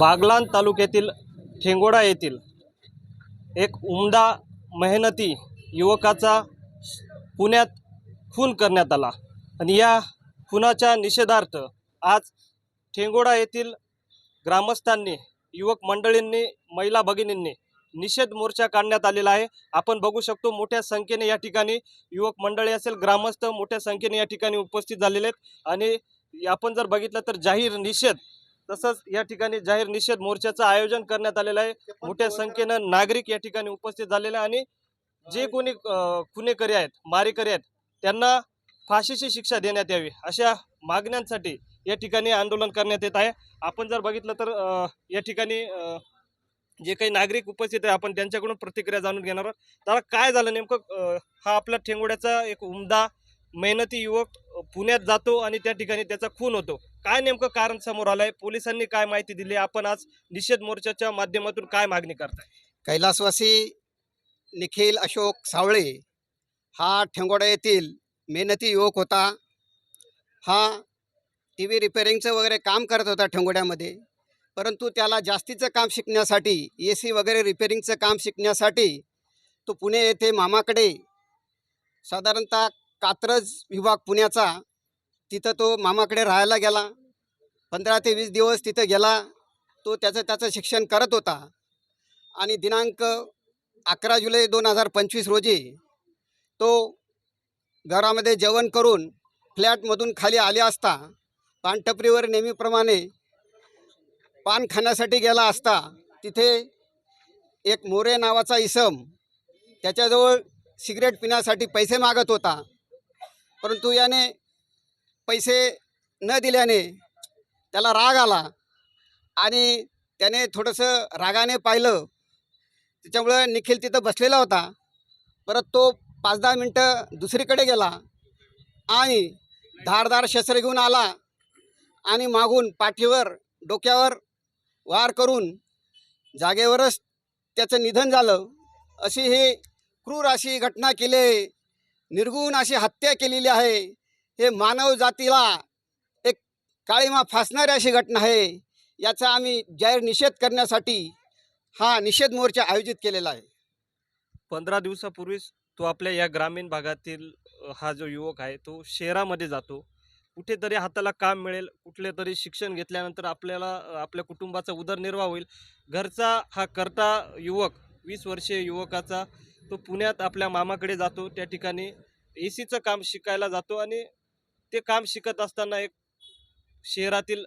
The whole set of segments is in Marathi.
बागलाण तालुक्यातील ठेंगोडा येथील एक उमदा मेहनती युवकाचा पुण्यात खून करण्यात आला आणि या खुनाच्या निषेधार्थ आज ठेंगोडा येथील ग्रामस्थांनी युवक मंडळींनी महिला भगिनींनी निषेध मोर्चा काढण्यात आलेला आहे. आपण बघू शकतो मोठ्या संख्येने या ठिकाणी युवक मंडळी असेल ग्रामस्थ मोठ्या संख्येने या ठिकाणी उपस्थित झालेले आहेत. आणि आपण जर बघितलं तर जाहीर निषेध तसंच या ठिकाणी जाहीर निषेध मोर्चाचं आयोजन करण्यात आलेलं आहे. मोठ्या संख्येनं नागरिक या ठिकाणी उपस्थित झालेले आणि जे कोणी खुनेकरी आहेत मारेकरी आहेत त्यांना फाशीची शिक्षा देण्यात यावी अशा मागण्यांसाठी या ठिकाणी आंदोलन करण्यात येत आहे. आपण जर बघितलं तर या ठिकाणी जे काही नागरिक उपस्थित आहे आपण त्यांच्याकडून प्रतिक्रिया जाणून घेणार आहोत. त्याला काय झालं नेमकं? हा आपला ठेंगोड्याचा एक उमदा मेहनती युवक पुण्यात जातो आणि त्या ठिकाणी त्याचा खून होतो. काय नेमकं कारण समोर आलं आहे पोलिसांनी काय माहिती दिली? आपण आज निषेध मोर्चाच्या माध्यमातून काय मागणी करताय? कैलासवासी निखिल अशोक सावळे हा ठेंगोडा येथील मेहनती युवक होता. हा टी व्ही रिपेअरिंगचं वगैरे काम करत होता ठेंगोड्यामध्ये. परंतु त्याला जास्तीचं काम शिकण्यासाठी ए सी वगैरे रिपेअरिंगचं काम शिकण्यासाठी तो पुणे येथे मामाकडे साधारणतः कात्रज विभाग पुण्याचा तिथं तो मामाकडे राहायला गेला. पंधरा ते वीस दिवस तिथं गेला. तो त्याचं त्याचं शिक्षण करत होता. आणि दिनांक अकरा जुलै दोन हजार पंचवीस रोजी तो घरामध्ये जेवण करून फ्लॅटमधून खाली आले असता पानटपरीवर नेहमीप्रमाणे पान खाण्यासाठी गेला असता तिथे एक मोरे नावाचा इसम त्याच्याजवळ सिगरेट पिण्यासाठी पैसे मागत होता. परंतु याने पैसे न दिल्याने त्याला राग आला आणि त्याने थोडंसं रागाने पाहिलं. त्याच्यामुळं निखिल तिथं बसलेला होता. परत तो पाच दहा मिनटं दुसरीकडे गेला आणि धारदार शस्त्र घेऊन आला आणि मागून पाठीवर डोक्यावर वार करून जागेवरच त्याचं निधन झालं. अशी ही क्रूर अशी घटना केली आहे. निर्गुण अशी हत्या केलेली आहे. हे मानव जातीला एक काळीमा फासणारी अशी घटना आहे. याचा आम्ही जाहीर निषेध करण्यासाठी हा निषेध मोर्चा आयोजित केलेला आहे. पंधरा दिवसापूर्वीच तो आपल्या या ग्रामीण भागातील हा जो युवक आहे तो शहरामध्ये जातो. कुठेतरी हाताला काम मिळेल कुठले तरी शिक्षण घेतल्यानंतर आपल्याला आपल्या कुटुंबाचा उदरनिर्वाह होईल. घरचा हा करता युवक वीस वर्षीय युवकाचा तो पुण्यात आपल्या मामाकडे जातो त्या ठिकाणी ए सीचं काम शिकायला जातो आणि ते काम शिकत असताना एक शहरातील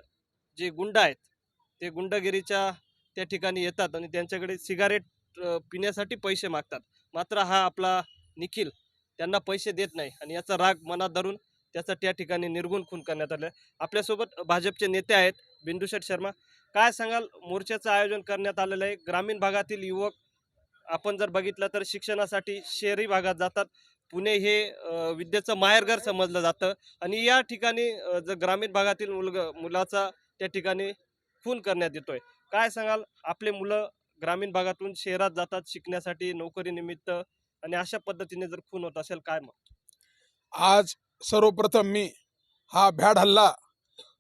जे गुंड आहेत ते गुंडगिरीच्या त्या ठिकाणी येतात आणि त्यांच्याकडे सिगारेट पिण्यासाठी पैसे मागतात. मात्र हा आपला निखिल त्यांना पैसे देत नाही आणि याचा राग मनात धरून त्याचा त्या ठिकाणी निर्गुण खून करण्यात आलं आपल्यासोबत भाजपचे नेते आहेत बिंदुशेठ शर्मा. काय सांगाल? मोर्चाचं आयोजन करण्यात आलेलं आहे. ग्रामीण भागातील युवक आपण जर बघितलं तर शिक्षणासाठी शहरी भागात जातात. पुणे हे विद्येचं माहेरघर समजलं जातं. आणि या ठिकाणी जर ग्रामीण भागातील मुलग मुलाचा त्या ठिकाणी खून करण्यात येतोय. काय सांगाल? आपले मुलं ग्रामीण भागातून शहरात जातात शिकण्यासाठी नोकरीनिमित्त आणि अशा पद्धतीने जर खून होत असेल काय मग? आज सर्वप्रथम मी हा भ्याड हल्ला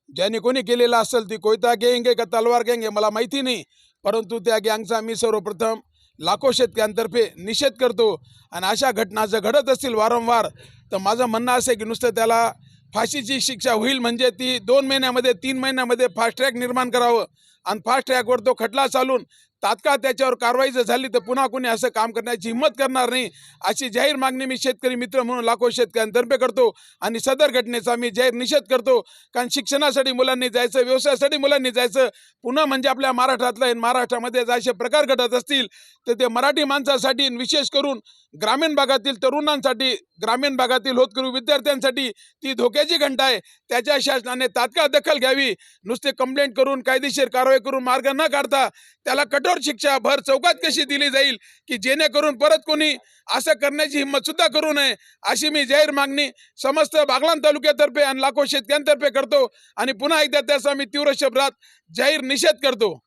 ज्याने कोणी केलेला असेल ती कोयता गँग का तलवार गँग मला माहिती नाही. परंतु त्या गँगचा मी सर्वप्रथम लाखो शेतकऱ्यांतर्फे निषेध करतो आणि अशा घटना जर घडत असतील वारंवार तर माझं म्हणणं असं आहे की नुसतं त्याला फाशीची शिक्षा होईल म्हणजे ती दोन महिन्यामध्ये तीन महिन्यामध्ये फास्ट ट्रॅक निर्माण करावं. आणि फास्ट ट्रॅकवर तो खटला चालून तात्काळ त्याच्यावर कारवाई जर झाली तर पुन्हा कोणी असं काम करण्याची हिंमत करणार नाही अशी जाहीर मागणी मी शेतकरी मित्र म्हणून लाखो शेतकऱ्यांतर्फे करतो आणि सदर घटनेचा मी जाहीर निषेध करतो. कारण शिक्षणासाठी मुलांनी जायचं व्यवसायासाठी मुलांनी जायचं पुन्हा म्हणजे आपल्या महाराष्ट्रातलं आणि महाराष्ट्रामध्ये जर असे प्रकार घडत असतील तर ते मराठी माणसासाठी विशेष करून ग्रामीण भागातील तरुणांसाठी ग्रामीण भागातील होतकरू विद्यार्थ्यांसाठी ती धोक्याची घंटा आहे. त्याच्या शासनाने तात्काळ दखल घ्यावी नुसते कंप्लेंट करून कायदेशीर कारवाई करून मार्ग न काढता त्याला कठोर शिक्षा भर चौकात कशी दिली जाईल की जेणेकरून परत कोणी असं करण्याची हिंमत सुद्धा करू नये अशी मी जाहीर मागणी समस्त बागलाण तालुक्यातर्फे आणि लाखो शेतकऱ्यांतर्फे करतो आणि पुन्हा एकदा त्याचा मी तीव्र शब्दात जाहीर निषेध करतो.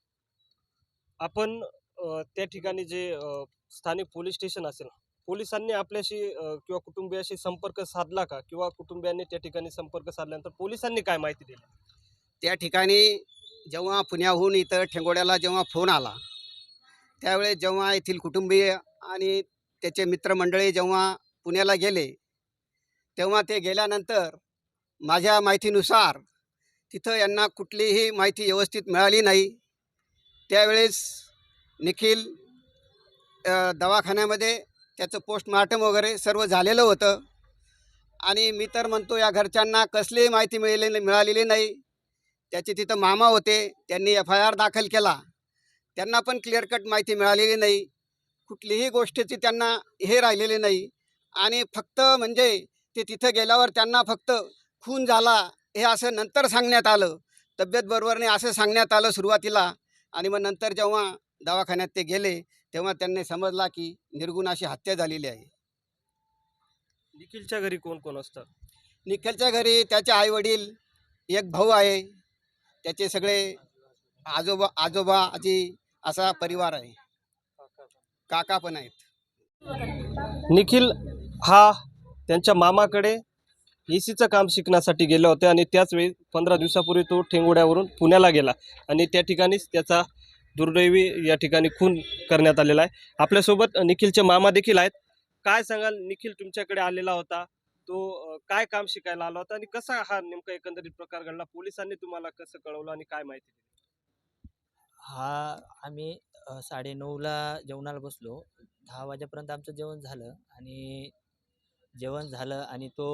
आपण त्या ठिकाणी जे स्थानिक पोलीस स्टेशन असेल पोलिसांनी आपल्याशी किंवा कुटुंबियाशी संपर्क साधला का? किंवा कुटुंबियांनी त्या ठिकाणी संपर्क साधल्यानंतर पोलिसांनी काय माहिती दिली? त्या ठिकाणी जेव्हा पुण्याहून इथं ठेंगोड्याला जेव्हा फोन आला त्यावेळेस जेव्हा येथील कुटुंबीय आणि त्याचे मित्रमंडळी जेव्हा पुण्याला गेले तेव्हा ते गेल्यानंतर माझ्या माहितीनुसार तिथं यांना कुठलीही माहिती व्यवस्थित मिळाली नाही. त्यावेळेस निखिल दवाखान्यामध्ये त्याचं पोस्टमार्टम वगैरे सर्व झालेलं होतं आणि मी तर म्हणतो या घरच्यांना कसलीही माहिती मिळालेली मिळालेली नाही. त्याचे तिथं मामा होते त्यांनी एफ आय आर दाखल केला. त्यांना पण क्लिअर कट माहिती मिळालेली नाही. कुठलीही गोष्टीची त्यांना हे राहिलेली नाही. आणि फक्त म्हणजे ते तिथं गेल्यावर त्यांना फक्त खून झाला हे असं नंतर सांगण्यात आलं. तब्येत बरोबर नाही असं सांगण्यात आलं सुरुवातीला. आणि मग नंतर जेव्हा दवाखान्यात ते गेले तेव्हा त्यांनी समजला की निर्गुण अशी हत्या झालेली आहे. निखिलच्या घरी कोण कोण असतं? निखिलच्या घरी त्याचे आईवडील एक भाऊ आहे. त्याचे सगळे आजोबा आजोबा आजी असा परिवार आहे. काका पण आहेत. निखिल हा त्यांच्या मामाकडे ए सीचं काम शिकण्यासाठी गेलं होतं आणि त्याच वेळी पंधरा दिवसापूर्वी तो ठेंगुड्यावरून पुण्याला गेला आणि त्या ठिकाणीच त्याचा दुर्दैवी या ठिकाणी खून करण्यात आलेला आहे. आपल्यासोबत निखिलचे मामा देखील आहेत. काय सांगाल? निखिल तुमच्याकडे आलेला होता. तो काय काम शिकायला आला होता आणि कसा हा नेमका एकंदरीत प्रकार घडला? पोलिसांनी तुम्हाला कसं कळवलं आणि काय माहिती दिली? हा आम्ही अ, साडेनऊला जेवणाला बसलो. दहा वाजेपर्यंत आमचं जेवण झालं आणि जेवण झालं आणि तो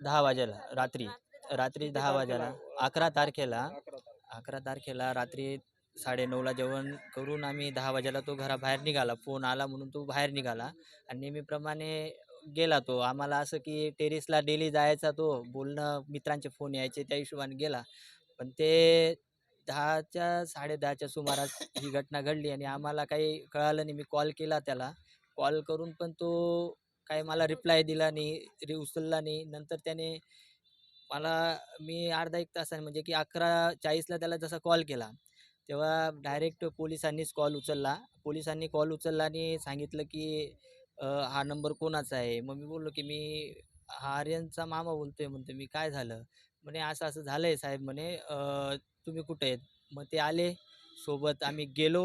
दहा वाजेला रात्री. रात्री दहा वाजेला. अकरा तारखेला. अकरा तारखेला. अकरा तारखेला रात्री साडेनऊला जेवण करून आम्ही दहा वाजेला तो घराबाहेर निघाला. फोन आला म्हणून तो बाहेर निघाला. आणि नेहमीप्रमाणे गेला तो. आम्हाला असं की टेरेसला डेली जायचा तो. बोलणं मित्रांचे फोन यायचे त्या हिशोबाने गेला. पण ते दहाच्या साडेदहाच्या सुमारास ही घटना घडली आणि आम्हाला काही कळालं नाही. मी कॉल केला त्याला. कॉल करून पण तो काही मला रिप्लाय दिला नाही रि उचलला नाही. नंतर त्याने मला मी अर्धा एक तासाने म्हणजे की अकरा चाळीसला त्याला जसा कॉल केला तेव्हा डायरेक्ट पोलिसांनीच कॉल उचलला. पोलिसांनी कॉल उचलला आणि सांगितलं की हा नंबर कोणाचा आहे? मग मी बोललो की मी हा आर्यनचा मामा बोलतोय. म्हणतो मी काय झालं? म्हणे असं असं झालं आहे साहेब. म्हणे तुम्ही कुठे आहेत? मग ते आले. सोबत आम्ही गेलो.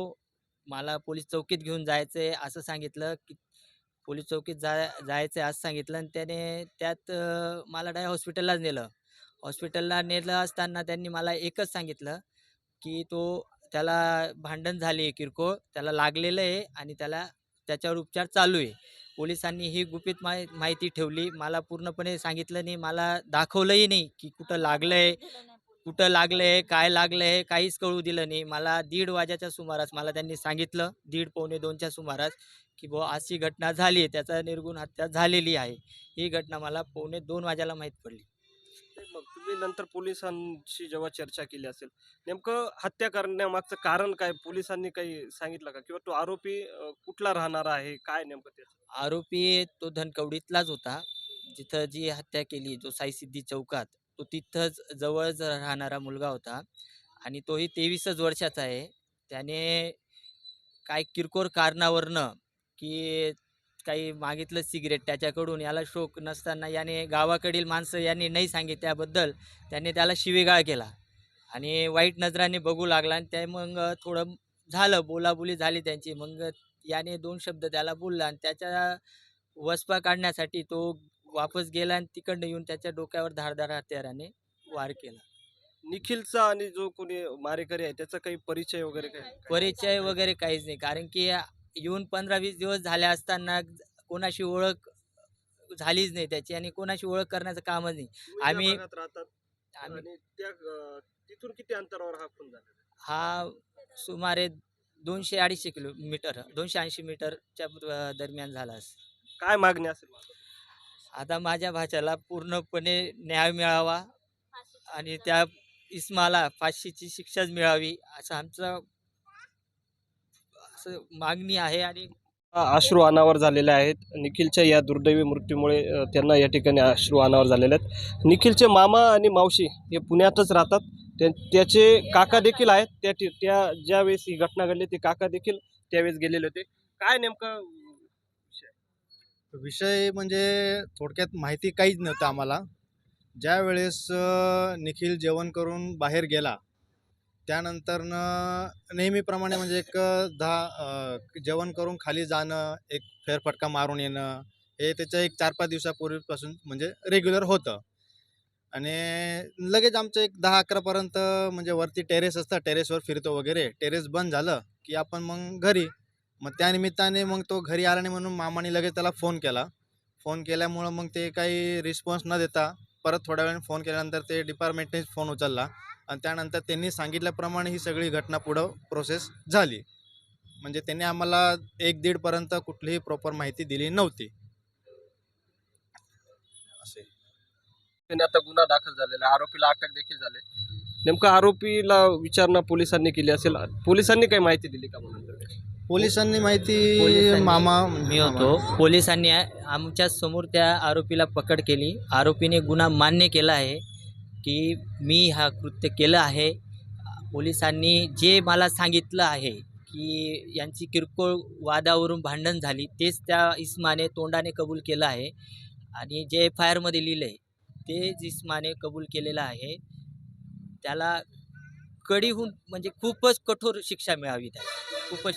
मला पोलीस चौकीत घेऊन जायचं आहे असं सांगितलं की पोलीस चौकीत जा जायचं आहे असं सांगितलं आणि त्याने त्यात मला डाय हॉस्पिटललाच नेलं. हॉस्पिटलला नेलं असताना त्यांनी मला एकच सांगितलं की तो त्याला भांडण झाली आहे किरकोळ त्याला लागलेलं आहे आणि त्याला त्याच्यावर उपचार चालू आहे. पोलिसांनी ही गुपित माहि माहिती ठेवली. मला पूर्णपणे सांगितलं नाही. मला दाखवलंही नाही की कुठं लागलं आहे कुठं लागलं आहे काय लागलं आहे काहीच कळू दिलं नाही. मला दीड वाजेच्या सुमारास मला त्यांनी सांगितलं दीड पावणे दोनच्या सुमारास की बुवा अशी घटना झाली आहे त्याचा निर्गुण हत्या झालेली आहे. ही घटना मला पावणे दोन वाजायला माहीत पडली. मग तुम्ही नंतर पोलिसांशी जेव्हा चर्चा केली असेल नेमकं हत्या करण्यामागचं कारण काय? पोलिसांनी काही सांगितलं का? किंवा तो आरोपी कुठला राहणार आहे? काय नेमकं त्याचं? आरोपी तो धनकवडीतलाच होता. जिथं जी हत्या केली जो साईसिद्धी चौकात तो तिथंच जवळच राहणारा मुलगा होता. आणि तोही तेवीसच वर्षाचा आहे. त्याने काय किरकोळ कारणावरनं की काही मागितलं सिगरेट त्याच्याकडून. याला शोक नसताना याने गावाकडील माणसं यांनी नाही सांगितल्याबद्दल त्याने त्याला शिवेगाळ केला. आणि वाईट नजराने बघू लागला आणि त्या मग थोडं झालं. बोलाबोली झाली त्यांची. मग याने दोन शब्द त्याला बोलला आणि त्याच्या वसपा काढण्यासाठी तो वापस गेला आणि तिकडनं येऊन त्याच्या डोक्यावर धारदार हत्याराने वार केला. निखिलचा आणि जो कोणी मारेकरी आहे त्याचा काही परिचय वगैरे काय? परिचय वगैरे काहीच नाही. कारण की येऊन पंधरा वीस दिवस झाले असताना कोणाशी ओळख झालीच नाही त्याची आणि कोणाशी ओळख करण्याचं कामच नाही. तुम्ही ज्या आम्ही- भागात राहतात आम्ही आणि त्या अं, तिथून किती अंतरावर हा खून झाला हा सुमारे दोनशे अडीचशे किलोमीटर दोनशे ऐंशी मीटरच्या अ, दरम्यान झाला असेल. काय मागणी असेल? आता माझ्या भाच्याला पूर्णपणे न्याय मिळावा आणि त्या इस्माला फाशीची शिक्षाच मिळावी असं आमचं असं मागणी आहे आणि अश्रू अनावर झालेले आहेत. निखिलच्या या दुर्दैवी मृत्यूमुळे त्यांना या ठिकाणी अश्रू अनावर झालेले आहेत. निखिलचे मामा आणि मावशी हे पुण्यातच राहतात. त्या त्याचे काका देखील आहेत. त्या ठि- त्या ज्या वेळेस ही घटना घडली ते काका देखील त्यावेळेस गेलेले होते. काय नेमकं विषय म्हणजे थोडक्यात माहिती काहीच नव्हतं आम्हाला. ज्या वेळेस निखिल जेवण करून बाहेर गेला त्यानंतरनं नेहमीप्रमाणे म्हणजे एक दहा जेवण करून खाली जाणं एक फेरफटका मारून येणं हे त्याच्या एक चार पाच दिवसापूर्वीपासून म्हणजे रेग्युलर होतं. आणि लगेच आमचं एक दहा अकरापर्यंत म्हणजे वरती टेरेस असतं टेरेसवर फिरतो वगैरे. टेरेस बंद झालं की आपण मग घरी मग त्यानिमित्ताने मग तो घरी आला नाही म्हणून मामाने लगेच त्याला फोन केला. फोन केल्यामुळं मग ते काही रिस्पॉन्स न देता परत थोड्या वेळाने फोन केल्यानंतर ते डिपार्टमेंटने फोन उचलला. आणि त्यानंतर त्यांनी सांगितल्याप्रमाणे ही सगळी घटना पुढं प्रोसेस झाली. म्हणजे त्यांनी आम्हाला एक दीडपर्यंत कुठलीही प्रॉपर माहिती दिली नव्हती. असे. त्यांनी आता गुन्हा दाखल झालेला आरोपीला अटक देखील झाले नेमकं आरोपीला विचारणा पोलिसांनी केली असेल. पोलिसांनी काही माहिती दिली का म्हणून? पोलिसांनी माहिती पोलिसांनी- मामा मी होतो. पोलिसांनी आमच्यासमोर त्या आरोपीला पकड केली. आरोपीने गुन्हा मान्य केला आहे की मी हा कृत्य केलं आहे. पोलिसांनी जे मला सांगितलं आहे की यांची किरकोळ वादावरून भांडण झाली तेच त्या इस्माने तोंडाने कबूल केलं आहे. आणि जे एफ आय आरमध्ये लिहिलं आहे तेच इस्माने कबूल केलेलं आहे. त्याला कडीहून म्हणजे खूपच कठोर शिक्षा मिळावी त्याला. खूपच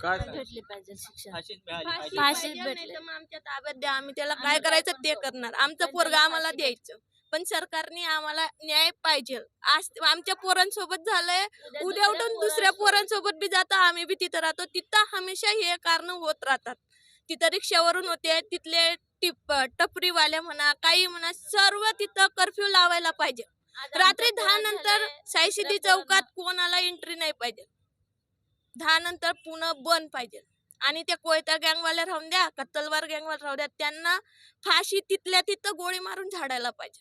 काय भेटली पाहिजे शिक्षण. फाशीच मिळाली पाहिजे. फाशीच पाहिजे भेटले. नाही तर मग आमच्या ताब्यात द्या. आम्ही त्याला काय करायचं ते करणार. आमचं पोरगा आम्हाला द्यायचं. पण सरकारने आम्हाला न्याय पाहिजे. आज आमच्या पोरांसोबत झालंय. उद्या उठून दुसऱ्या पोरांसोबत. बी जाता. आम्ही बी तिथं राहतो. तिथं हमेशा हे कारण होत राहतात. तिथं रिक्षावरून होते. तिथले टिप टपरीवाल्या म्हणा काही म्हणा सर्व तिथं कर्फ्यू लावायला पाहिजे. रात्री दहा नंतर सायसिटी चौकात कोणाला एंट्री नाही पाहिजे. दहा नंतर पुन्हा बंद पाहिजे. आणि त्या कोयता गँगवाले राहून द्या का तलवार गँगवाले राहू द्या त्यांना फाशी तिथल्या तिथं गोळी मारून झाडायला पाहिजे.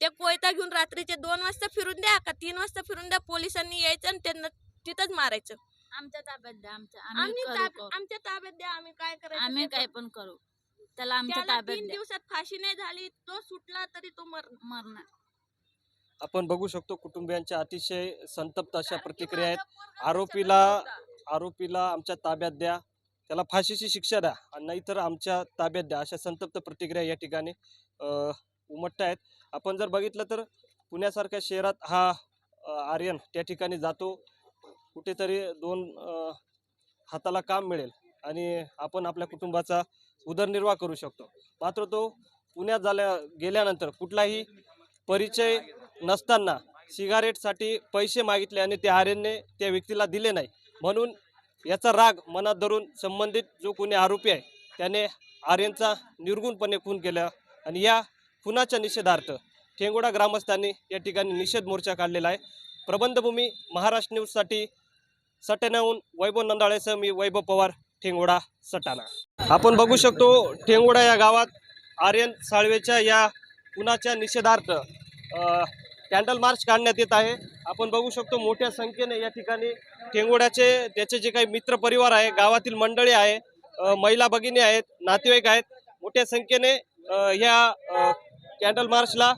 ते कोयता घेऊन रात्रीचे दोन वाजता फिरून द्या का तीन वाजता फिरून द्या पोलिसांनी यायचं आणि त्यांना तिथंच मारायचं. आमच्या ताब्यात द्या आमच्या आम्ही आम्ही करू ताब- करू. आमच्या ताब्यात द्या आम्ही काय करायचं आम्ही ते काय. पण करू. त्याला आमच्या त्याला ताब्यात तीन द्या. दिवसात फाशी नाही झाली तो सुटला तरी तो मर मरणार. आपण बघू शकतो कुटुंबियांच्या अतिशय संतप्त अशा प्रतिक्रिया आहेत. आरोपीला. आरोपीला आमच्या ताब्यात द्या. त्याला फाशीची शिक्षा द्या आणि नाहीतर आमच्या ताब्यात द्या अशा संतप्त प्रतिक्रिया या ठिकाणी उमटत आहेत. आपण जर बघितलं तर पुण्यासारख्या शहरात हा आर्यन त्या ठिकाणी जातो. कुठेतरी दोन हाताला काम मिळेल आणि आपण आपल्या कुटुंबाचा उदरनिर्वाह करू शकतो. मात्र तो पुण्यात झाल्या गेल्यानंतर कुठलाही परिचय नसताना सिगारेटसाठी पैसे मागितले आणि त्या आर्यनने त्या व्यक्तीला दिले नाही. म्हणून याचा राग मनात धरून संबंधित जो कोणी आरोपी आहे त्याने आर्यनचा निर्गुणपणे खून केला आणि या खुनाच्या निषेधार्थ ठेंगोडा ग्रामस्थांनी या ठिकाणी निषेध मोर्चा काढलेला आहे. प्रबंधभूमी महाराष्ट्र न्यूजसाठी सटाण्याहून वैभव नंदाळेसह मी वैभव पवार ठेंगोडा सटाणा. आपण बघू शकतो ठेंगोडा या गावात आर्यन साळवेच्या या खुनाच्या निषेधार्थ कॅन्डल मार्च काढण्यात येत आहे. आपण बघू शकतो मोठ्या संख्येने या ठिकाणी ठेंगोड्याचे त्याचे जे काही मित्र परिवार आहे गावातील मंडळी आहे महिला भगिनी आहेत नातेवाईक आहेत मोठ्या संख्येने ह्या कॅन्डल मार्चला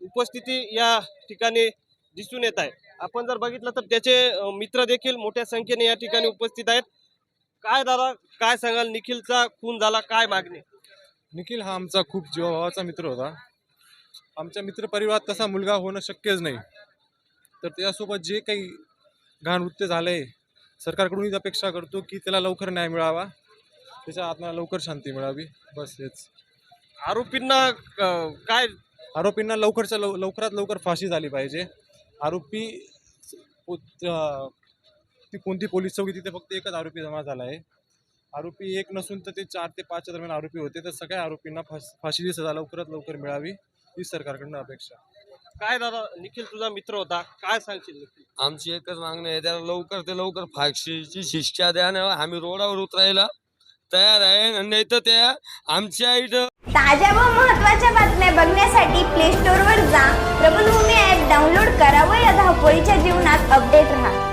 उपस्थिती या ठिकाणी दिसून येत आहे. आपण जर बघितलं तर त्याचे मित्र देखील मोठ्या संख्येने या ठिकाणी उपस्थित आहेत. काय दादा काय सांगाल? निखिलचा खून झाला काय मागणी? निखिल हा आमचा खूप जीवाभावाचा मित्र होता. आमच्या मित्रपरिवारात तसा मुलगा होणं शक्यच नाही. तर त्यासोबत जे काही घाणवृत्य झालं आहे सरकारकडून हीच अपेक्षा करतो की त्याला लवकर न्याय मिळावा. त्याच्या आत्म्याला लवकर शांती मिळावी. बस हेच. आरोपींना अ, काय? आरोपींना लवकरच्या लव लवकरात लवकर फाशी झाली पाहिजे. आरोपी पो- अं, ती कोणती पोलीस चौकी तिथे फक्त एकच आरोपी जमा झाला आहे. आरोपी एक नसून तर ते चार ते पाचच्या दरम्यान आरोपी होते. तर सगळ्या आरोपींना फास फाशीची सजा लवकरात लवकर मिळावी. ही सरकारकडनं अपेक्षा. काय दादा निखिल तुझा मित्र होता काय सांगशील निखिल? आमची एकच मागणी आहे त्याला लवकर ते लवकर फाशीची शिक्षा द्या ना आम्ही रोडावर उतरायला तयार आहे नाही तर त्या आमच्या इथं ताज्या व महत्त्वाच्या बातम्या बघण्यासाठी प्ले स्टोअरवर जा. प्रबलभूमी ॲप डाउनलोड करा व या धावपळीच्या जीवनात अपडेट राहा.